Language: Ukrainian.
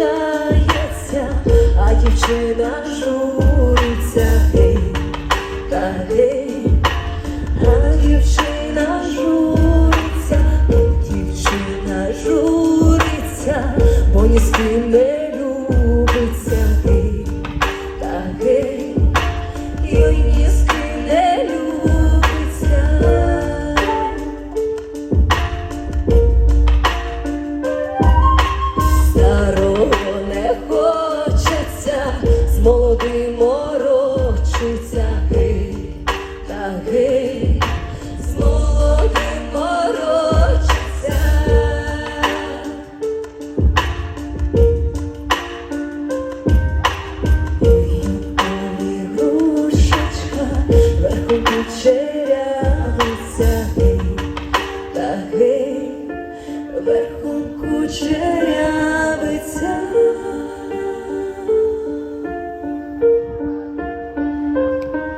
здається, а дівчина журиться, гей, та гей, а дівчина журиться, дівчина журиться, бо ні з ким не злоди морочиться гей, та гей, злоди морочиться. Вінкові грушечка верхом кучерявиться та гей, верхом кучеря.